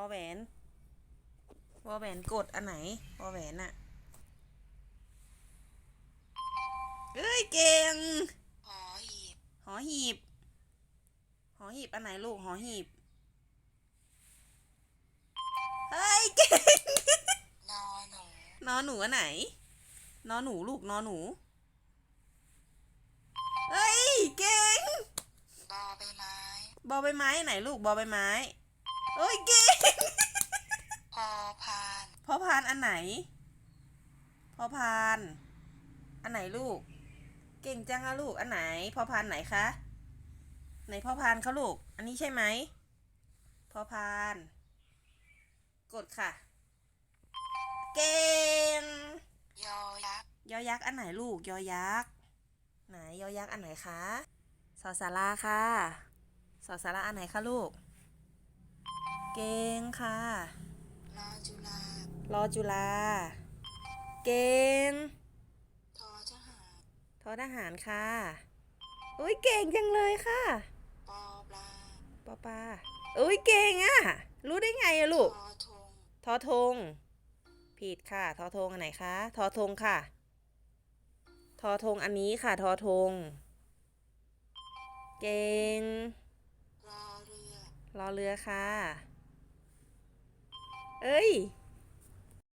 อแหวนวอแหวนกดอันไหนวอแหวนอะเอ้ยเก่ง หอหีบ หอหีบ หอหีบอันไหนลูกหอหีบ เฮ้ยเก่ง นอหนู นอหนูอันไหน นอหนูลูกนอหนู เฮ้ยเก่ง บอใบไม้ บอใบไม้อันไหนลูกบอใบไม้ เอ้ยเก่งพอพานพอพานอันไหน พอพาน อันไหนลูก เก่งจังอะลูก อันไหน พอพานไหนคะ ไหนพอพานเขาลูก อันนี้ใช่ไหม พอพาน กดค่ะ เก่ง ยอยักษ์ ยอยักษ์อันไหนลูก ยอยักษ์ ไหน ยอยักษ์อันไหนคะ สอสาราค่ะ สอสาราอันไหนคะลูก เก่งค่ะนอจุฬารอจุฬาเก่งทอทหารทอทหารค่ะอุ้ยเก่งจังเลยค่ะปอปลาปอปาอุ้ยเก่งอะรู้ได้ไงอะลูก ทอทงทอทง ผิดค่ะ ทอทงอันไหนคะ ทอทงค่ะ ทอทงอันนี้ค่ะ ทอทง เก่งรอเรือ รอเรือค่ะ เอ้ย